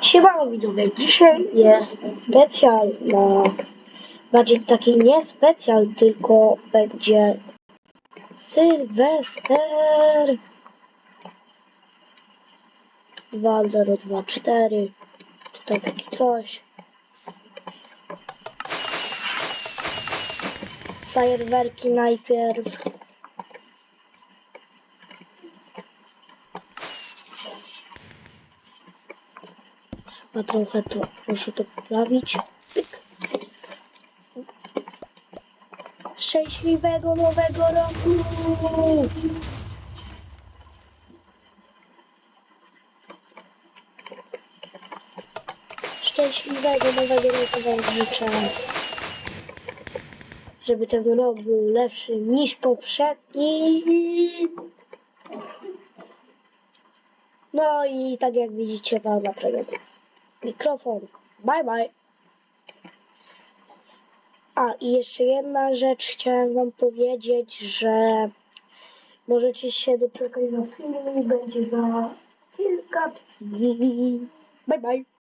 Siemano widzowie, dzisiaj jest specjal na... Bardziej taki nie specjal, tylko będzie Sylwester 2024 Tutaj taki coś. Fajerwerki najpierw A trochę to muszę to poprawić. Pyk. Szczęśliwego nowego roku! Szczęśliwego nowego roku wam życzę. Żeby ten rok był lepszy niż poprzedni. No i tak jak widzicie mam naprawiony mikrofon. Bye bye. A i jeszcze jedna rzecz chciałem wam powiedzieć, że możecie się doczekać na film, będzie za kilka dni. Bye bye.